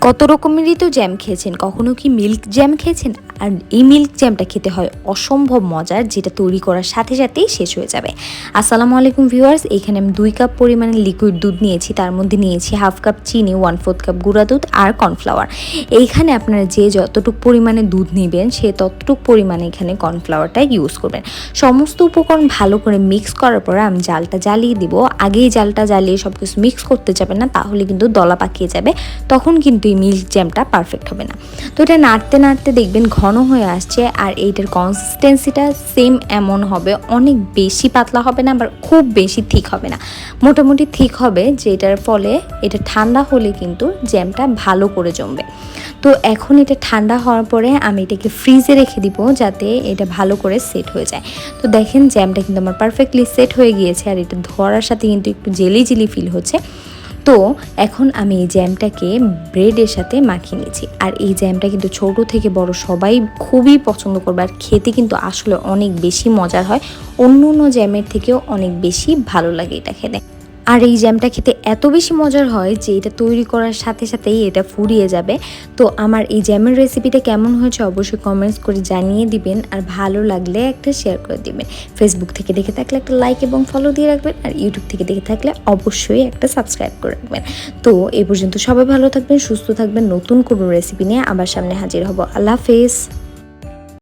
কত রকমেরই তো জ্যাম খেয়েছেন? কখনো কি মিল্ক জ্যাম খেয়েছেন? আর এই মিল্ক জ্যামটা খেতে হয় অসম্ভব মজার, যেটা তৈরি করার সাথে সাথেই শেষ হয়ে যাবে। আসসালামু আলাইকুম ভিউয়ার্স এখানে আমি দুই কাপ পরিমাণে লিকুইড দুধ নিয়েছি। তার মধ্যে নিয়েছি হাফ কাপ চিনি ওয়ান ফোর্থ কাপ গুঁড়া দুধ আর কর্নফ্লাওয়ার এইখানে আপনারা যে যতটুকু পরিমাণে দুধ নেবেন, সে ততটুকু পরিমাণে এখানে কর্নফ্লাওয়ারটা ইউজ করবেন। সমস্ত উপকরণ ভালো করে মিক্স করার পরে আমি জালটা জ্বালিয়ে দিব। আগেই জালটা জ্বালিয়ে সব কিছু মিক্স করতে যাবেন না, তাহলে কিন্তু দলা পাকিয়ে যাবে। তখন কিন্তু এই মিল্ক জ্যামটা পারফেক্ট হবে না। তো এটা নাড়তে নাড়তে দেখবেন ঘন হয়ে আসছে আর এইটার কনসিস্টেন্সিটা সেম এমন হবে। অনেক বেশি পাতলা হবে না, আবার খুব বেশি থিক হবে না। মোটামুটি থিক হবে, যেটার ফলে এটা ঠান্ডা হলে কিন্তু জ্যামটা ভালো করে জমবে। তো এখন এটা ঠান্ডা হওয়ার পরে আমি এটাকে ফ্রিজে রেখে দিব যাতে এটা ভালো করে সেট হয়ে যায়। তো দেখেন জ্যামটা কিন্তু আমার পারফেক্টলি সেট হয়ে গিয়েছে আর এটা ধরার সাথে কিন্তু একটু জেলি জেলি ফিল হচ্ছে। তো এখন আমি এই জ্যামটাকে ব্রেডের সাথে মাখিয়ে নিয়েছি। আর এই জ্যামটা কিন্তু ছোট থেকে বড় সবাই খুবই পছন্দ করবে আর খেতে কিন্তু আসলে অনেক বেশি মজার হয়। অন্য অন্য জ্যামের থেকেও অনেক বেশি ভালো লাগে এটা খেতে। আর এই জ্যামটা খেতে এত বেশি মজার হয় যে এটা তৈরি করার সাথে সাথেই এটা ফুরিয়ে যাবে। তো আমার এই জ্যামের রেসিপিটা কেমন হয়েছে অবশ্যই কমেন্টস করে জানিয়ে দিবেন আর ভালো লাগলে একটা শেয়ার করে দিবেন। ফেসবুক থেকে দেখে থাকলে একটা লাইক এবং ফলো দিয়ে রাখবেন আর ইউটিউব থেকে দেখে থাকলে অবশ্যই একটা সাবস্ক্রাইব করে রাখবেন। তো এ পর্যন্ত সবাই ভালো থাকবেন, সুস্থ থাকবেন। নতুন কোনো রেসিপি নিয়ে আবার সামনে হাজির হব। আল্লাহ হাফেজ।